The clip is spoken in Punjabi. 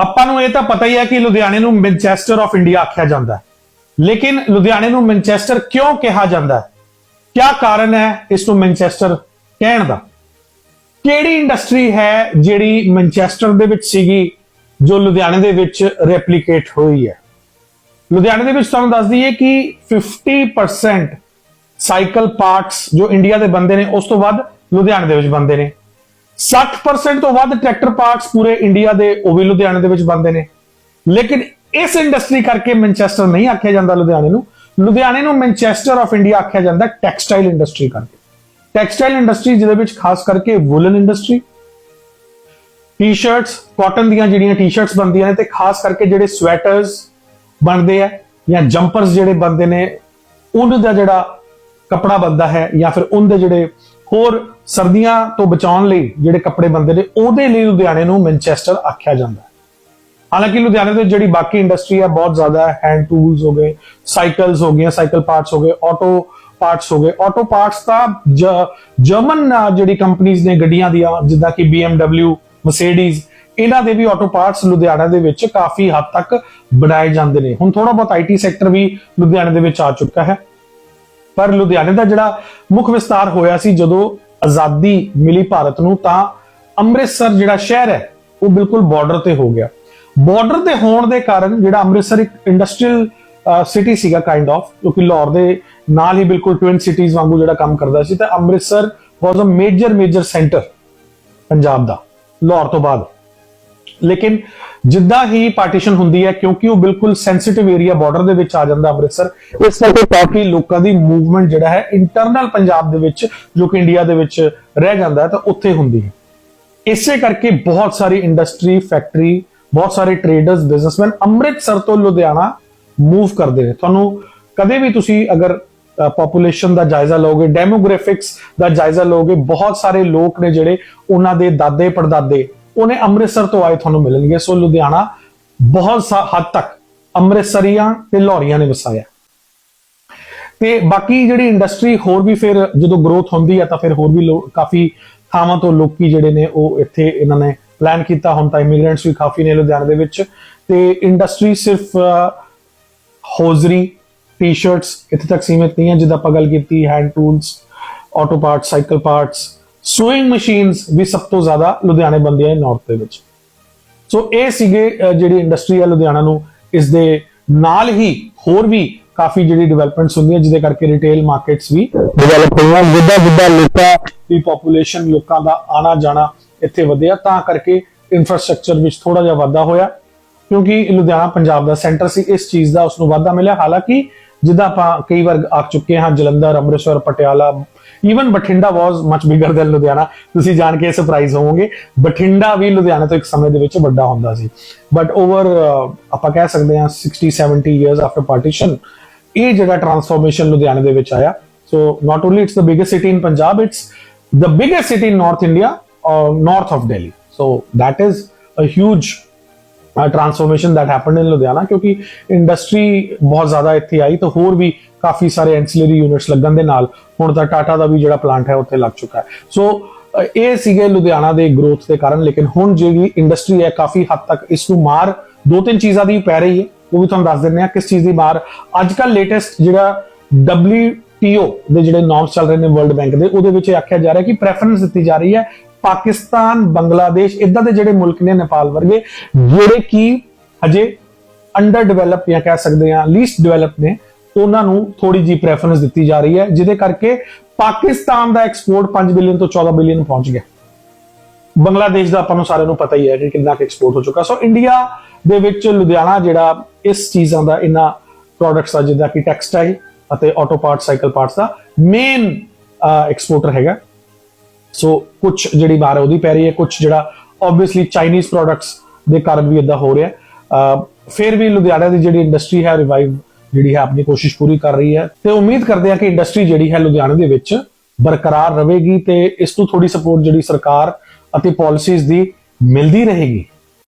ਆਪਾਂ ਨੂੰ ਇਹ ਤਾਂ ਪਤਾ ਹੀ ਹੈ ਕਿ ਲੁਧਿਆਣੇ ਨੂੰ ਮੈਨਚੈਸਟਰ ਆਫ ਇੰਡੀਆ ਆਖਿਆ ਜਾਂਦਾ ਹੈ। ਲੇਕਿਨ ਲੁਧਿਆਣੇ ਨੂੰ ਮੈਨਚੈਸਟਰ ਕਿਉਂ ਕਿਹਾ ਜਾਂਦਾ ਹੈ? ਕੀ ਕਾਰਨ ਹੈ ਇਸ ਨੂੰ ਮੈਨਚੈਸਟਰ ਕਹਿਣ ਦਾ? ਕਿਹੜੀ ਇੰਡਸਟਰੀ ਹੈ ਜਿਹੜੀ ਮੈਨਚੈਸਟਰ ਦੇ ਵਿੱਚ ਸੀਗੀ, ਜੋ ਲੁਧਿਆਣੇ ਦੇ ਵਿੱਚ ਰੈਪਲੀਕੇਟ ਹੋਈ ਹੈ? ਲੁਧਿਆਣੇ ਦੇ ਵਿੱਚ ਤੁਹਾਨੂੰ ਦੱਸ ਦਈਏ ਕਿ 50% ਸਾਈਕਲ ਪਾਰਟਸ ਜੋ ਇੰਡੀਆ ਦੇ ਬੰਦੇ ਨੇ, ਉਸ ਤੋਂ ਵੱਧ ਲੁਧਿਆਣੇ ਦੇ ਵਿੱਚ ਬੰਦੇ ਨੇ। 60% ਤੋਂ ਵੱਧ ਟਰੈਕਟਰ ਪਾਰਟਸ ਪੂਰੇ ਇੰਡੀਆ ਦੇ, ਉਹ ਵੀ ਲੁਧਿਆਣੇ ਦੇ ਵਿੱਚ ਬੰਦੇ ਨੇ। ਲੇਕਿਨ ਇਸ ਇੰਡਸਟਰੀ ਕਰਕੇ ਮੈਨਚੈਸਟਰ ਨਹੀਂ ਆਖਿਆ ਜਾਂਦਾ ਲੁਧਿਆਣੇ ਨੂੰ। ਲੁਧਿਆਣੇ ਨੂੰ ਮੈਨਚੈਸਟਰ ਆਫ ਇੰਡੀਆ ਆਖਿਆ ਜਾਂਦਾ ਟੈਕਸਟਾਈਲ ਇੰਡਸਟਰੀ ਕਰਕੇ। ਟੈਕਸਟਾਈਲ ਇੰਡਸਟਰੀ ਜਿਹਦੇ ਵਿੱਚ ਖਾਸ ਕਰਕੇ ਵੂਲਨ ਇੰਡਸਟਰੀ ਟੀ-ਸ਼ਰਟਸ ਕਾਟਨ ਦੀਆਂ ਜਿਹੜੀਆਂ ਟੀ-ਸ਼ਰਟਸ ਬਣਦੀਆਂ ਨੇ ਤੇ ਖਾਸ ਕਰਕੇ ਜਿਹੜੇ ਸਵੈਟਰਸ ਬਣਦੇ ਆ ਜਾਂ ਜੰਪਰਸ ਜਿਹੜੇ ਬਣਦੇ ਨੇ ਉਹਨਾਂ ਦਾ ਜਿਹੜਾ ਕਪੜਾ ਬਣਦਾ ਹੈ ਜਾਂ ਫਿਰ ਉੱਨ ਦੇ ਜਿਹੜੇ ਹੋਰ ਸਰਦੀਆਂ ਤੋਂ ਬਚਾਉਣ ਲਈ ਜਿਹੜੇ ਕੱਪੜੇ ਬਣਦੇ ਨੇ, ਉਹਦੇ ਲਈ ਲੁਧਿਆਣੇ ਨੂੰ ਮੈਨਚੈਸਟਰ ਆਖਿਆ ਜਾਂਦਾ ਹੈ। ਹਾਲਾਂਕਿ ਲੁਧਿਆਣੇ ਦੇ ਜਿਹੜੀ ਬਾਕੀ ਇੰਡਸਟਰੀ ਹੈ ਬਹੁਤ ਜ਼ਿਆਦਾ ਹੈ ਹੈਂਡ ਟੂਲਸ ਹੋ ਗਏ ਸਾਈਕਲਸ ਹੋ ਗਈਆਂ ਸਾਈਕਲ ਪਾਰਟਸ ਹੋ ਗਏ ਆਟੋ ਪਾਰਟਸ ਹੋ ਗਏ। ਆਟੋ ਪਾਰਟਸ ਤਾਂ ਜਰਮਨ ਜਿਹੜੀ ਕੰਪਨੀਆਂ ਨੇ ਗੱਡੀਆਂ ਦੀਆਂ, ਜਿੱਦਾਂ ਕਿ BMW ਮਰਸੀਡੀਜ਼ ਇਹਨਾਂ ਦੇ ਵੀ ਆਟੋ ਪਾਰਟਸ ਲੁਧਿਆਣਾ ਦੇ ਵਿੱਚ ਕਾਫੀ ਹੱਦ ਤੱਕ ਬਣਾਏ ਜਾਂਦੇ ਨੇ। ਹੁਣ ਥੋੜਾ ਬਹੁਤ ਆਈਟੀ ਸੈਕਟਰ ਵੀ ਲੁਧਿਆਣੇ ਦੇ ਵਿੱਚ ਆ ਚੁੱਕਾ ਹੈ। ਪਰ ਲੁਧਿਆਣੇ ਦਾ ਜਿਹੜਾ ਮੁੱਖ ਵਿਸਤਾਰ ਹੋਇਆ ਸੀ, ਜਦੋਂ ਆਜ਼ਾਦੀ ਮਿਲੀ ਭਾਰਤ ਨੂੰ, ਤਾਂ ਅੰਮ੍ਰਿਤਸਰ ਜਿਹੜਾ ਸ਼ਹਿਰ ਹੈ, ਉਹ ਬਿਲਕੁਲ ਬਾਰਡਰ ਤੇ ਹੋ ਗਿਆ। ਬਾਰਡਰ ਤੇ ਹੋਣ ਦੇ ਕਾਰਨ ਜਿਹੜਾ ਅੰਮ੍ਰਿਤਸਰ ਇੱਕ ਇੰਡਸਟਰੀਅਲ ਸਿਟੀ ਸੀਗਾ ਕਾਈਂਡ ਆਫ ਕਿਉਂਕਿ ਲਾਹੌਰ ਦੇ ਨਾਲ ਹੀ ਬਿਲਕੁਲ ਟਵਿਨ ਸਿਟੀਜ਼ ਵਾਂਗੂ ਜਿਹੜਾ ਕੰਮ ਕਰਦਾ ਸੀ, ਤਾਂ Amritsar was uh major major centre Punjab ਦਾ, ਲਾਹੌਰ ਤੋਂ ਬਾਅਦ। ਲੇਕਿਨ ਜਿੱਦਾਂ ਹੀ ਪਾਰਟੀਸ਼ਨ ਹੁੰਦੀ ਹੈ, ਕਿਉਂਕਿ ਉਹ ਬਿਲਕੁਲ ਸੈਂਸਿਟਿਵ ਏਰੀਆ ਬਾਰਡਰ ਦੇ ਵਿੱਚ ਆ ਜਾਂਦਾ ਅੰਮ੍ਰਿਤਸਰ, ਇਸ ਕਰਕੇ ਕਾਫੀ ਲੋਕਾਂ ਦੀ ਮੂਵਮੈਂਟ ਜਿਹੜਾ ਹੈ ਇੰਟਰਨਲ ਪੰਜਾਬ ਦੇ ਵਿੱਚ, ਜੋ ਕਿ ਇੰਡੀਆ ਦੇ ਵਿੱਚ ਰਹਿ ਜਾਂਦਾ ਹੈ, ਤਾਂ ਉੱਥੇ ਹੁੰਦੀ ਹੈ। ਇਸੇ ਕਰਕੇ ਬਹੁਤ ਸਾਰੀ ਇੰਡਸਟਰੀ ਫੈਕਟਰੀ ਬਹੁਤ ਸਾਰੇ ਟਰੇਡਰਸ ਬਿਜ਼ਨਸਮੈਨ ਅੰਮ੍ਰਿਤਸਰ ਤੋਂ ਲੁਧਿਆਣਾ ਮੂਵ ਕਰਦੇ ਨੇ। ਤੁਹਾਨੂੰ ਕਦੇ ਵੀ ਤੁਸੀਂ ਅਗਰ ਪੋਪੂਲੇਸ਼ਨ ਦਾ ਜਾਇਜ਼ਾ ਲਓਗੇ ਡੈਮੋਗ੍ਰਾਫਿਕਸ ਦਾ ਜਾਇਜ਼ਾ ਲਓਗੇ, ਬਹੁਤ ਸਾਰੇ ਲੋਕ ਨੇ ਜਿਹੜੇ ਉਹਨਾਂ ਦੇ ਦਾਦੇ ਪੜਦਾਦੇ ਉਹਨੇ ਅੰਮ੍ਰਿਤਸਰ ਤੋਂ ਆਏ ਤੁਹਾਨੂੰ ਮਿਲਣਗੇ। ਸੋ ਲੁਧਿਆਣਾ ਬਹੁਤ ਸਾ- ਹੱਦ ਤੱਕ ਅੰਮ੍ਰਿਤਸਰੀਆਂ ਤੇ ਲਾਹੌਰੀਆਂ ਨੇ ਵਸਾਇਆ। ਤੇ ਬਾਕੀ ਜਿਹੜੀ ਇੰਡਸਟਰੀ ਹੋਰ ਵੀ ਫਿਰ ਜਦੋਂ ਗਰੋਥ ਹੁੰਦੀ ਹੈ ਤਾਂ ਫਿਰ ਹੋਰ ਵੀ ਲੋ- ਕਾਫੀ ਥਾਵਾਂ ਤੋਂ ਲੋਕੀ ਜਿਹੜੇ ਨੇ ਉਹ ਇੱਥੇ ਇਹਨਾਂ ਨੇ ਪਲਾਨ ਕੀਤਾ। ਹੁਣ ਤਾਂ ਇਮੀਗ੍ਰੈਂਟਸ ਵੀ ਕਾਫੀ ਨੇ ਲੁਧਿਆਣੇ ਦੇ ਵਿੱਚ। ਤੇ ਇੰਡਸਟਰੀ ਸਿਰਫ ਅਹ, ਹੌਜ਼ਰੀ ਟੀ-ਸ਼ਰਟਸ ਇੱਥੇ ਤੱਕ ਸੀਮਿਤ ਨਹੀਂ ਹੈ। ਜਿੱਦਾਂ ਆਪਾਂ ਗੱਲ ਕੀਤੀ hand tools auto parts cycle parts sewing machines ਵੀ ਸਭ ਤੋਂ ਜ਼ਿਆਦਾ ਲੁਧਿਆਣੇ ਬੰਦੀਆਂ ਨੇ ਨਾਰਥ ਦੇ ਵਿੱਚ। ਸੋ ਇਹ ਸੀਗੇ ਜਿਹੜੀ ਇੰਡਸਟਰੀ ਹੈ ਲੁਧਿਆਣਾ ਨੂੰ, ਇਸ ਦੇ ਨਾਲ ਹੀ ਹੋਰ ਵੀ ਕਾਫੀ ਜਿਹੜੀ ਡਿਵੈਲਪਮੈਂਟਸ ਹੁੰਦੀਆਂ, ਜਿਹਦੇ ਕਰਕੇ ਰਿਟੇਲ ਮਾਰਕੀਟਸ ਵੀ ਡਿਵੈਲਪ ਹੋਈਆਂ। ਜਿੱਦਾਂ ਜਿੱਦਾਂ ਲੋਕਾਂ ਦੀ ਪੋਪੂਲੇਸ਼ਨ ਲੋਕਾਂ ਦਾ ਆਣਾ ਜਾਣਾ ਇੱਥੇ ਵਧਿਆ, ਤਾਂ ਕਰਕੇ ਇਨਫਰਾਸਟ੍ਰਕਚਰ ਵਿੱਚ ਥੋੜਾ ਜਿਹਾ ਵਾਧਾ ਹੋਇਆ, ਕਿਉਂਕਿ ਲੁਧਿਆਣਾ, ਪੰਜਾਬ ਦਾ ਸੈਂਟਰ ਸੀ, ਇਸ ਚੀਜ਼ ਦਾ ਉਸ ਨੂੰ ਵਾਧਾ ਮਿਲਿਆ। ਹਾਲਾਂਕਿ ਜਿੱਦਾਂ ਆਪਾਂ ਕਈ ਵਾਰ ਆ ਚੁੱਕੇ ਹਾਂ, Jalandhar, Amritsar, Patiala even Bathinda was much bigger than Ludhiana. ਤੁਸੀਂ ਜਾਣ ਕੇ ਸਰਪ੍ਰਾਈਜ਼ ਹੋਵੋਗੇ, ਬਠਿੰਡਾ ਵੀ ਲੁਧਿਆਣਾ ਤੋਂ ਇੱਕ ਸਮੇਂ ਦੇ ਵਿੱਚ ਵੱਡਾ ਹੁੰਦਾ ਸੀ। ਬਟ ਓਵਰ ਆਪਾਂ ਕਹਿ ਸਕਦੇ ਹਾਂ 60 70 ਇਅਰਸ ਆਫਟਰ ਪਾਰਟੀਸ਼ਨ ਇਹ ਜਿਹੜਾ ਟਰਾਂਸਫਾਰਮੇਸ਼ਨ ਲੁਧਿਆਣੇ ਦੇ ਵਿੱਚ ਆਇਆ। So not only it's the biggest city in Punjab it's the biggest city in north India north of Delhi. So, that is a huge transformation that happened in Ludhiana ਕਿਉਂਕਿ ਇੰਡਸਟਰੀ ਬਹੁਤ ਜ਼ਿਆਦਾ ਇੱਥੇ ਆਈ ਤਾਂ ਹੋਰ ਵੀ ਕਾਫੀ ਸਾਰੇ ਐਂਸਿਲਰੀ ਯੂਨਿਟਸ ਲੱਗਣ ਦੇ ਨਾਲ ਹੁਣ ਤਾਂ ਟਾਟਾ ਦਾ ਵੀ ਜਿਹੜਾ ਪਲਾਂਟ ਹੈ ਉੱਥੇ ਲੱਗ ਚੁੱਕਾ ਹੈ। ਸੋ ਇਹ ਸੀਗੇ ਲੁਧਿਆਣਾ ਦੇ ਗਰੋਥ ਦੇ ਕਾਰਨ, ਲੇਕਿਨ ਹੁਣ ਜਿਹੜੀ ਇੰਡਸਟਰੀ ਹੈ ਕਾਫੀ ਹੱਦ ਤੱਕ ਇਸ ਨੂੰ ਮਾਰ, ਦੋ ਤਿੰਨ ਚੀਜ਼ਾਂ ਦੀ ਪੈ ਰਹੀ ਹੈ, ਉਹ ਵੀ ਤੁਹਾਨੂੰ ਦੱਸ ਦਿੰਦੇ ਆ ਕਿਸ ਚੀਜ਼ ਦੀ ਮਾਰ। ਅੱਜ ਕੱਲ ਲੇਟੈਸਟ ਜਿਹੜਾ WTO ਦੇ ਜਿਹੜੇ ਨਾਰਮਸ ਚੱਲ ਰਹੇ ਨੇ ਵਰਲਡ ਬੈਂਕ ਦੇ, ਉਹਦੇ ਵਿੱਚ ਇਹ ਆਖਿਆ ਜਾ ਰਿਹਾ ਕਿ ਪ੍ਰੈਫਰੈਂਸ ਦਿੱਤੀ ਜਾ ਰਹੀ ਹੈ ਪਾਕਿਸਤਾਨ, ਬੰਗਲਾਦੇਸ਼, ਇਦਾਂ ਦੇ ਜਿਹੜੇ ਮੁਲਕ ਨੇ ਨੇਪਾਲ ਵਰਗੇ, ਜਿਹੜੇ ਕਿ ਹਜੇ ਅੰਡਰ ਡਿਵੈਲਪ ਜਾਂ ਕਹਿ ਸਕਦੇ ਆ ਲੀਸਟ ਡਿਵੈਲਪ ਨੇ, ਉਹਨਾਂ ਨੂੰ ਥੋੜੀ ਜੀ ਪ੍ਰੈਫਰੈਂਸ ਦਿੱਤੀ ਜਾ ਰਹੀ ਹੈ, ਜਿਹਦੇ ਕਰਕੇ ਪਾਕਿਸਤਾਨ ਦਾ ਐਕਸਪੋਰਟ 5 ਬਿਲੀਅਨ ਤੋਂ 14 ਬਿਲੀਅਨ ਪਹੁੰਚ ਗਿਆ। ਬੰਗਲਾਦੇਸ਼ ਦਾ ਆਪਾਂ ਨੂੰ ਸਾਰਿਆਂ ਨੂੰ ਪਤਾ ਹੀ ਹੈ ਕਿ ਕਿੰਨਾ ਕੁ ਐਕਸਪੋਰਟ ਹੋ ਚੁੱਕਾ। ਸੋ ਇੰਡੀਆ ਦੇ ਵਿੱਚ ਲੁਧਿਆਣਾ ਜਿਹੜਾ ਇਸ ਚੀਜ਼ਾਂ ਦਾ ਇਹਨਾਂ ਪ੍ਰੋਡਕਟਸ ਦਾ, ਜਿੱਦਾਂ ਕਿ ਟੈਕਸਟਾਈਲ ਅਤੇ ਆਟੋ ਪਾਰਟ ਸਾਈਕਲ ਪਾਰਟਸ ਦਾ ਮੇਨ ਐਕਸਪੋਰਟਰ ਹੈਗਾ। ਸੋ ਕੁਝ ਜਿਹੜੀ ਬਾਹਰ ਹੈ ਉਹਦੀ ਪੈ ਰਹੀ ਹੈ ਕੁਝ ਜਿਹੜਾ ਆਬਵੀਅਸਲੀ ਚਾਈਨੀਜ਼ ਪ੍ਰੋਡਕਟਸ ਦੇ ਕਾਰਨ ਵੀ ਇਦਾਂ ਹੋ ਰਿਹਾ। ਫਿਰ ਵੀ ਲੁਧਿਆਣਾ ਦੀ ਜਿਹੜੀ ਇੰਡਸਟਰੀ ਹੈ ਰਿਵਾਈਵ ਜਿਹੜੀ ਹੈ, ਆਪਣੀ ਕੋਸ਼ਿਸ਼ ਪੂਰੀ ਕਰ ਰਹੀ ਹੈ। ਤੇ ਉਮੀਦ ਕਰਦੇ ਹਾਂ ਕਿ ਇੰਡਸਟਰੀ ਜਿਹੜੀ ਹੈ, ਲੁਧਿਆਣਾ ਦੇ ਵਿੱਚ ਬਰਕਰਾਰ ਰਹੇਗੀ ਤੇ ਇਸ ਨੂੰ ਥੋੜੀ ਸਪੋਰਟ ਜਿਹੜੀ ਸਰਕਾਰ ਅਤੇ ਪਾਲਿਸੀਜ਼ ਦੀ ਮਿਲਦੀ ਰਹੇਗੀ।